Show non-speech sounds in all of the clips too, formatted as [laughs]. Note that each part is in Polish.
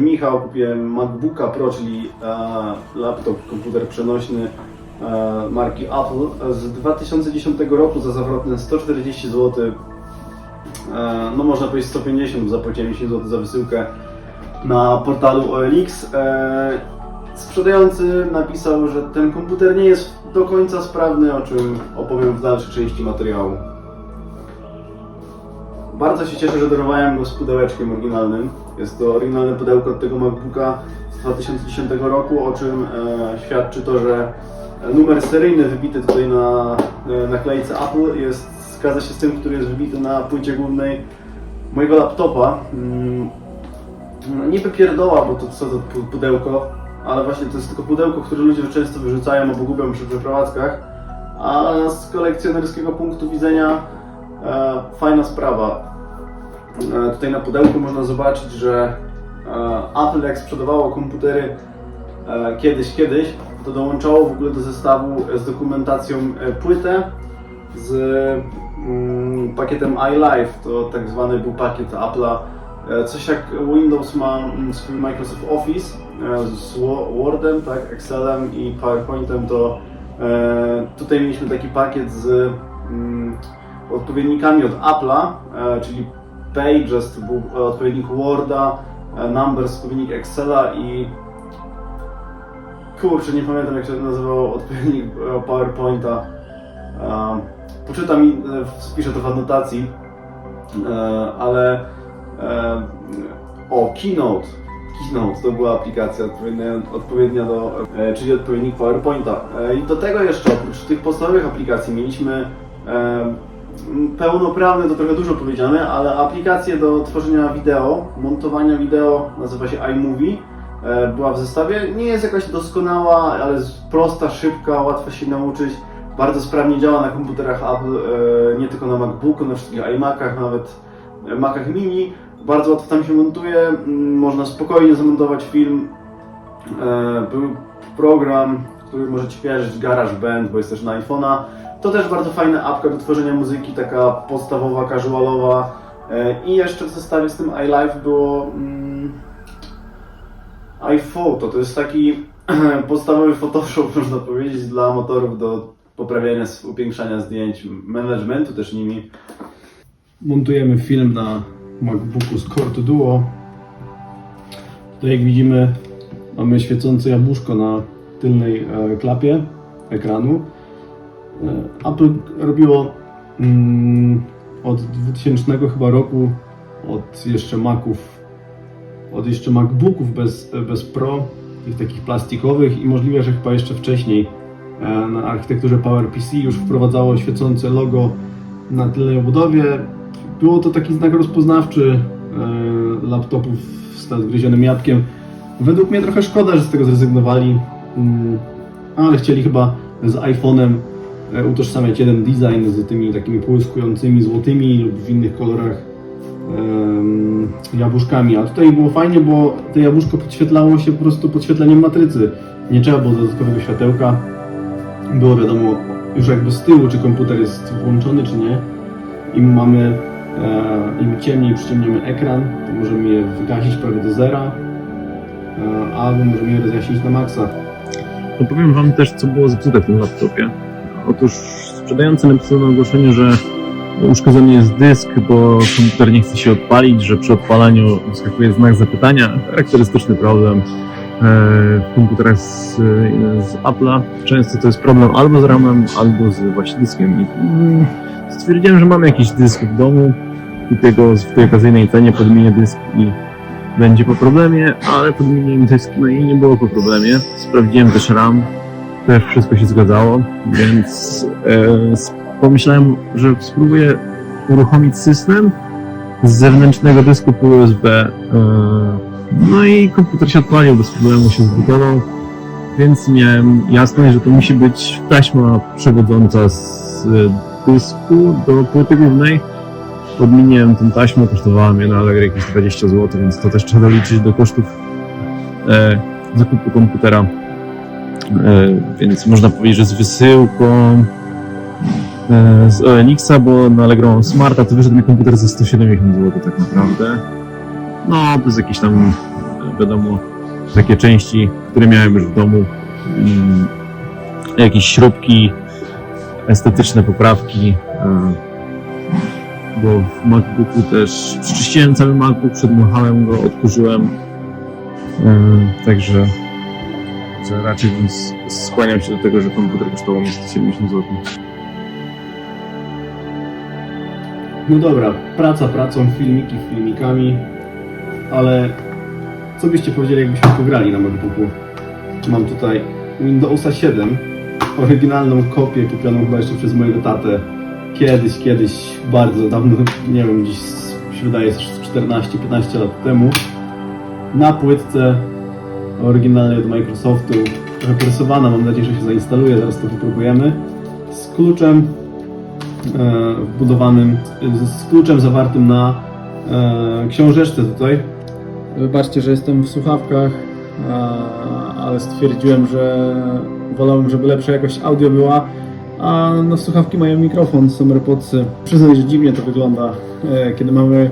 Michał, kupiłem MacBooka Pro, czyli e, laptop, komputer przenośny e, marki Apple z 2010 roku za zawrotne 140 zł. E, no można powiedzieć 150, zapłaciłem 10 zł za wysyłkę na portalu OLX. Sprzedający napisał, że ten komputer nie jest do końca sprawny, o czym opowiem w dalszej części materiału. Bardzo się cieszę, że darowałem go z pudełeczkiem oryginalnym. Jest to oryginalne pudełko od tego MacBooka z 2010 roku, o czym e, świadczy to, że numer seryjny wybity tutaj na e, naklejce Apple jest, zgadza się z tym, który jest wybity na płycie głównej mojego laptopa. Mm, no, niby pierdoła, bo to co to pu- pudełko, ale właśnie to jest tylko pudełko, które ludzie często wyrzucają albo gubią przy przeprowadzkach. A z kolekcjonerskiego punktu widzenia e, fajna sprawa. E, tutaj na pudełku można zobaczyć, że e, Apple jak sprzedawało komputery e, kiedyś, kiedyś, to dołączało w ogóle do zestawu z dokumentacją płytę z mm, pakietem iLife, to tak zwany był pakiet Apple'a. Coś jak Windows ma mm, swój Microsoft Office z Wo- Wordem, tak, Excelem i PowerPointem, to tutaj mieliśmy taki pakiet z mm, odpowiednikami od Apple'a, czyli Pages to był odpowiednik Worda, e, Numbers odpowiednik Excela i kurczę, nie pamiętam jak się nazywał odpowiednik e, PowerPointa. Poczytam i e, wpiszę to w anotacji, ale o, Keynote. Keynote to była aplikacja odpowiednia, odpowiednia do, czyli odpowiednik PowerPointa. I do tego jeszcze, oprócz tych podstawowych aplikacji, mieliśmy pełnoprawne, to trochę dużo powiedziane, ale aplikacje do tworzenia wideo, montowania wideo, nazywa się iMovie. E, Była w zestawie. Nie jest jakaś doskonała, ale jest prosta, szybka, łatwo się nauczyć. Bardzo sprawnie działa na komputerach Apple, e, nie tylko na MacBooku, na wszystkich iMacach, nawet e, Macach mini. Bardzo łatwo tam się montuje, mm, można spokojnie zamontować film. Był program, który możecie kojarzyć, GarageBand, bo jest też na iPhone'a. To też bardzo fajna apka do tworzenia muzyki, taka podstawowa, casualowa. E, I jeszcze w zestawie z tym iLife było mm, iPhoto. To jest taki [clears throat] podstawowy Photoshop, [laughs] można powiedzieć, dla amatorów do poprawiania, upiększania zdjęć, managementu też nimi. Montujemy film na MacBooku z Core Duo. Tutaj jak widzimy mamy świecące jabłuszko na tylnej e, klapie ekranu. E, Apple robiło mm, od 2000 chyba roku, od jeszcze Maców, od jeszcze MacBooków bez, bez Pro, tych takich plastikowych i możliwe, że chyba jeszcze wcześniej e, na architekturze PowerPC już wprowadzało świecące logo na tylnej obudowie. Było to taki znak rozpoznawczy laptopów z nadgryzionym jabłkiem. Według mnie trochę szkoda, że z tego zrezygnowali, ale chcieli chyba z iPhone'em e, utożsamiać jeden design z tymi takimi połyskującymi złotymi lub w innych kolorach jabłuszkami. A tutaj było fajnie, bo to jabłuszko podświetlało się po prostu podświetleniem matrycy. Nie trzeba było dodatkowego światełka. Było wiadomo już jakby z tyłu, czy komputer jest włączony, czy nie. Im mamy, e, im ciemniej przyciemniemy ekran, to możemy je wygasić prawie do zera, e, albo możemy je rozjaśnić na maksa. To powiem Wam też, co było zepsute w tym laptopie. Otóż sprzedający napisał na ogłoszeniu, że uszkodzony jest dysk, bo komputer nie chce się odpalić, że przy odpalaniu wyskakuje znak zapytania. Charakterystyczny problem e, w komputerach z, z Apple'a. Często to jest problem albo z RAMem, albo z właśnie dyskiem. I mm, stwierdziłem, że mam jakiś dysk w domu i tego w tej okazyjnej cenie podmienię dysk i będzie po problemie, ale podmieniłem dysk, no i nie było po problemie. Sprawdziłem też RAM, też wszystko się zgadzało, więc e, pomyślałem, że spróbuję uruchomić system z zewnętrznego dysku po USB. E, no i komputer się odpalił, bez problemu się zbudował, więc miałem jasność, że to musi być taśma przewodząca z e, dysku do płyty głównej. Podmieniłem tę taśmę, kosztowała mnie na Allegro jakieś 20 zł, więc to też trzeba doliczyć do kosztów e, zakupu komputera. E, więc można powiedzieć, że z wysyłką e, z OLX-a, bo na Allegro mam Smarta, to wyszedł mi komputer za 170 zł tak naprawdę. No, plus jakieś tam e, wiadomo, takie części, które miałem już w domu, mm, jakieś śrubki, estetyczne poprawki, e, bo w MacBooku też przeczyściłem cały MacBook, przedmuchałem go, odkurzyłem, e, także że raczej skłaniał się do tego, że komputer kosztował mnie 170 zł. No dobra, praca pracą, filmiki filmikami, ale co byście powiedzieli, jakbyśmy pograli na MacBooku? Mam tutaj Windowsa 7, oryginalną kopię kupioną chyba jeszcze przez mojego tatę. Kiedyś, kiedyś, bardzo dawno, nie wiem, gdzieś się wydaje z 14-15 lat temu. Na płytce oryginalnej od Microsoftu, trochę presowana, mam nadzieję, że się zainstaluje, zaraz to wypróbujemy. Z kluczem e, wbudowanym, z, kluczem zawartym na e, książeczce tutaj. Wybaczcie, że jestem w słuchawkach, e, ale stwierdziłem, że wolałbym, żeby lepsza jakość audio była, a no, słuchawki mają mikrofon, są AirPodsy. Przyznaj, że dziwnie to wygląda, e, kiedy mamy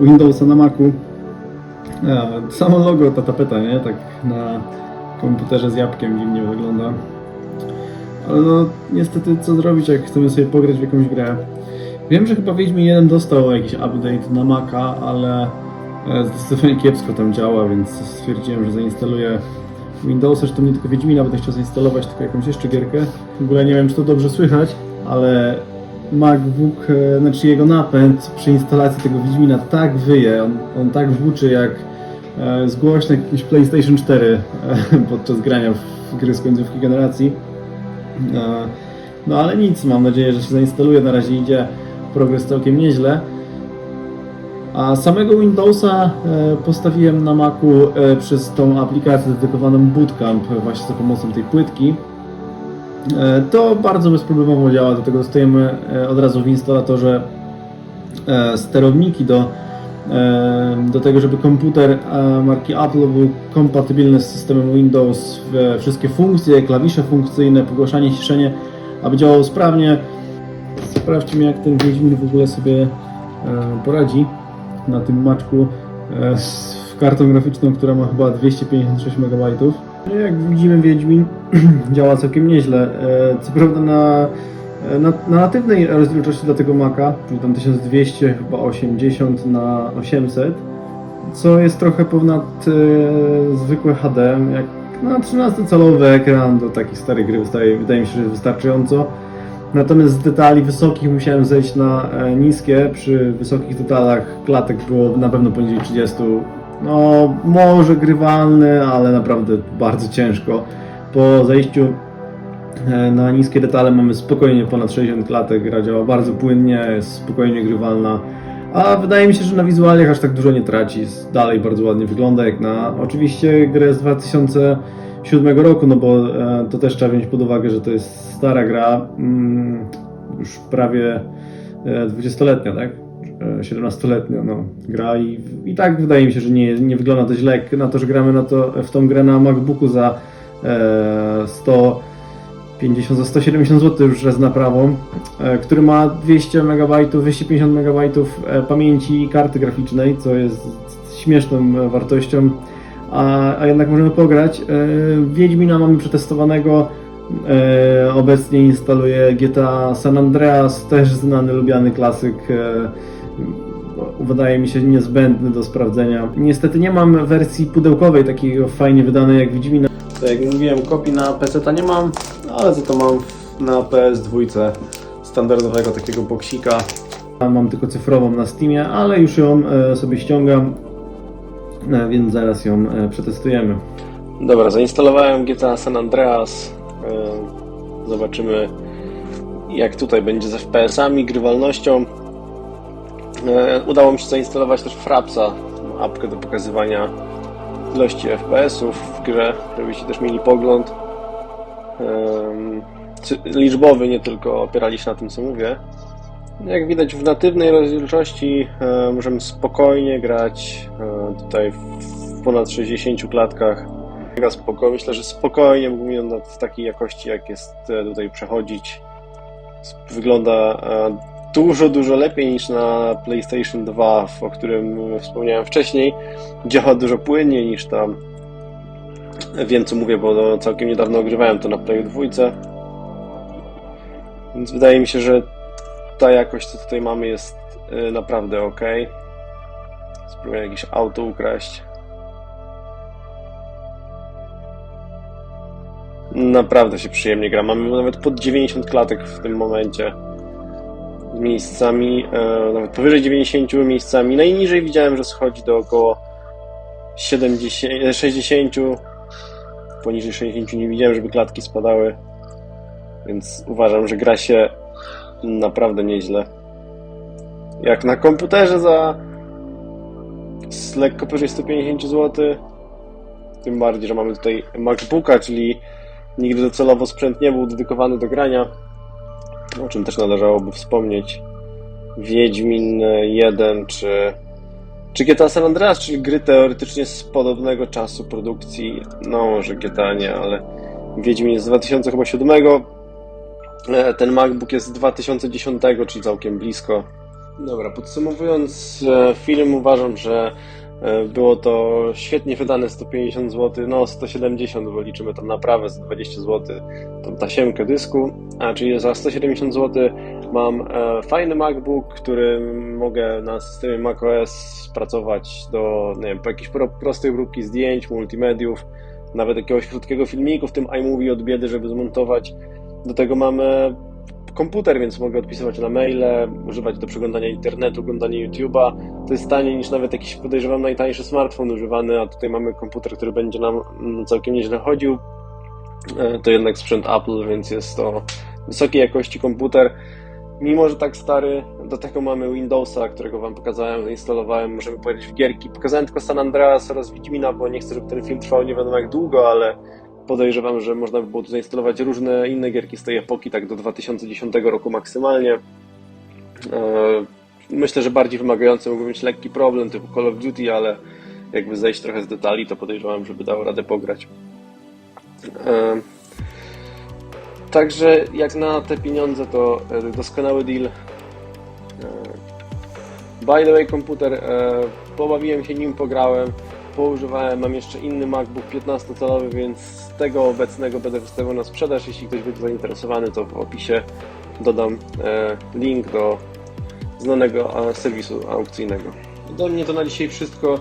Windowsa na Macu. E, samo logo, ta tapeta, nie? Tak na komputerze z jabłkiem dziwnie wygląda. Ale no, niestety co zrobić, jak chcemy sobie pograć w jakąś grę. Wiem, że chyba Wiedźmin 1 dostał jakiś update na Maca, ale e, zdecydowanie kiepsko tam działa, więc stwierdziłem, że zainstaluję Windowsa, zresztą nie tylko Wiedźmina, będę chciał zainstalować tylko jakąś jeszcze gierkę. W ogóle nie wiem, czy to dobrze słychać, ale MacBook, e, znaczy jego napęd przy instalacji tego Wiedźmina tak wyje, on, on tak włóczy jak e, z głośnych jakiś PlayStation 4 e, [laughs] podczas grania w gry z końcówki generacji. E, No ale nic, mam nadzieję, że się zainstaluje. Na razie idzie progres całkiem nieźle. A samego Windowsa e, postawiłem na Macu e, przez tą aplikację dedykowaną Bootcamp, e, właśnie za pomocą tej płytki. To bardzo bezproblemowo działa, do tego dostajemy od razu w instalatorze sterowniki do, do tego, żeby komputer marki Apple był kompatybilny z systemem Windows, wszystkie funkcje, klawisze funkcyjne, pogłaszanie, ciszenie, aby działało sprawnie. Sprawdźmy jak ten Wiedźmin w ogóle sobie poradzi na tym maczku e, z kartą graficzną, która ma chyba 256 MB. No, Jak widzimy Wiedźmin [clears throat] działa całkiem nieźle. E, Co prawda na, na, na natywnej rozdzielczości dla tego Maca, czyli tam 1200 chyba 80 na 800, co jest trochę ponad e, zwykłe HD, jak na 13-calowy ekran do takich starych gry wydaje, wydaje mi się, że wystarczająco. Natomiast z detali wysokich musiałem zejść na e, niskie. Przy wysokich detalach klatek było na pewno poniżej 30. No, może grywalny, ale naprawdę bardzo ciężko. Po zejściu e, na niskie detale mamy spokojnie ponad 60 klatek. Gra działa bardzo płynnie, jest spokojnie grywalna. A wydaje mi się, że na wizualiach aż tak dużo nie traci. Dalej bardzo ładnie wygląda, jak na oczywiście grę z 2007 roku, no bo e, to też trzeba wziąć pod uwagę, że to jest stara gra, mm, już prawie e, 20-letnia, tak? E, 17-letnia no, gra i, i tak wydaje mi się, że nie, nie wygląda to źle na to, że gramy na to, w tą grę na MacBooku za e, 150, za 170 zł już raz na prawą, e, który ma 200 MB, 250 MB e, pamięci karty graficznej, co jest śmieszną e, wartością, a, a jednak możemy pograć. E, Wiedźmina mamy przetestowanego, e, obecnie instaluję GTA San Andreas, też znany, lubiany klasyk, e, wydaje mi się niezbędny do sprawdzenia. Niestety nie mam wersji pudełkowej, takiej fajnie wydanej jak Wiedźmina. Tak jak mówiłem, kopii na PC nie mam, ale za to mam na PS2 standardowego takiego boksika. Mam tylko cyfrową na Steamie, ale już ją e, sobie ściągam, więc zaraz ją e, przetestujemy. Dobra, zainstalowałem GTA San Andreas. E, Zobaczymy jak tutaj będzie z FPS-ami, grywalnością. E, Udało mi się zainstalować też Frapsa, apkę do pokazywania ilości FPS-ów w grze, żebyście też mieli pogląd liczbowy, nie tylko opierali się na tym, co mówię. Jak widać w natywnej rozdzielczości e, możemy spokojnie grać e, tutaj w ponad 60 klatkach. Gra spoko, myślę, że spokojnie mógłbym ją w takiej jakości, jak jest e, tutaj przechodzić. Wygląda e, dużo, dużo lepiej niż na PlayStation 2, o którym wspomniałem wcześniej. Działa dużo płynniej niż tam. Wiem co mówię, bo no, całkiem niedawno ogrywałem to na Play 2. Więc wydaje mi się, że ta jakość, co tutaj mamy, jest y, naprawdę ok. Spróbuję jakieś auto ukraść. Naprawdę się przyjemnie gra. Mamy nawet pod 90 klatek w tym momencie. Miejscami, e, nawet powyżej 90 miejscami. Najniżej widziałem, że schodzi do około 70, e, 60. Poniżej 60 nie widziałem, żeby klatki spadały. Więc uważam, że gra się naprawdę nieźle. Jak na komputerze za z lekko powyżej 150 zł. Tym bardziej, że mamy tutaj MacBooka, czyli nigdy docelowo sprzęt nie był dedykowany do grania. O czym też należałoby wspomnieć. Wiedźmin 1 czy, czy GTA San Andreas, czyli gry teoretycznie z podobnego czasu produkcji. No, może GTA nie, ale Wiedźmin z 2007. E, Ten MacBook jest z 2010, czyli całkiem blisko. Dobra, podsumowując e, film, uważam, że e, było to świetnie wydane 150 zł, no 170, bo liczymy tam naprawę za 20 zł, tą tasiemkę dysku, a czyli za 170 zł mam fajny MacBook, który mogę na systemie macOS pracować do, nie wiem, jakiejś pro, prostej obróbki zdjęć, multimediów, nawet jakiegoś krótkiego filmiku, w tym iMovie od biedy, żeby zmontować. Do tego mamy komputer, więc mogę odpisywać na maile, używać do przeglądania internetu, oglądania YouTube'a. To jest taniej niż nawet jakiś, podejrzewam, najtańszy smartfon używany, a tutaj mamy komputer, który będzie nam mm, całkiem nieźle chodził. E, To jednak sprzęt Apple, więc jest to wysokiej jakości komputer. Mimo, że tak stary, do tego mamy Windowsa, którego Wam pokazałem, zainstalowałem, możemy powiedzieć w gierki. Pokazałem tylko San Andreas oraz Wiedźmina, bo nie chcę, żeby ten film trwał nie wiadomo jak długo, ale podejrzewam, że można by było tu zainstalować różne inne gierki z tej epoki, tak do 2010 roku maksymalnie. E, Myślę, że bardziej wymagający mógłby mieć lekki problem typu Call of Duty, ale jakby zejść trochę z detali, to podejrzewam, żeby dało radę pograć. E, Także jak na te pieniądze to e, doskonały deal. By the way, komputer, pobawiłem się nim, pograłem, poużywałem, mam jeszcze inny MacBook 15-calowy, więc z tego obecnego będę wystawiał na sprzedaż. Jeśli ktoś będzie zainteresowany, to w opisie dodam e, link do znanego serwisu aukcyjnego. Do mnie to na dzisiaj wszystko.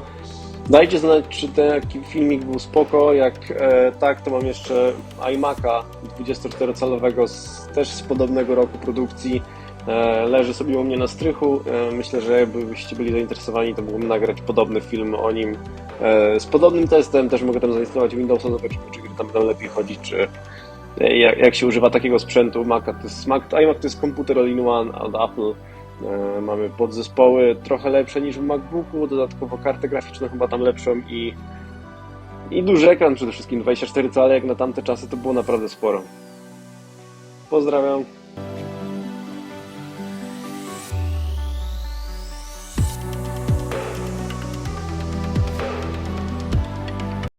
Dajcie znać, czy taki filmik był spoko. Jak e, tak, to mam jeszcze iMac'a 24-calowego, z, też z podobnego roku produkcji. E, leży sobie u mnie na strychu. E, myślę, że jakbyście byli zainteresowani, to mógłbym nagrać podobny film o nim z podobnym testem. Też mogę tam zainstalować Windowsa, zobaczymy, czy tam będą lepiej chodzić, czy e, jak, jak się używa takiego sprzętu. Maca to jest, Mac, iMac to jest komputer all-in-one od Apple. E, Mamy podzespoły trochę lepsze niż w MacBooku, dodatkowo kartę graficzną chyba tam lepszą i, i duży ekran przede wszystkim, 24 cale, jak na tamte czasy to było naprawdę sporo. Pozdrawiam.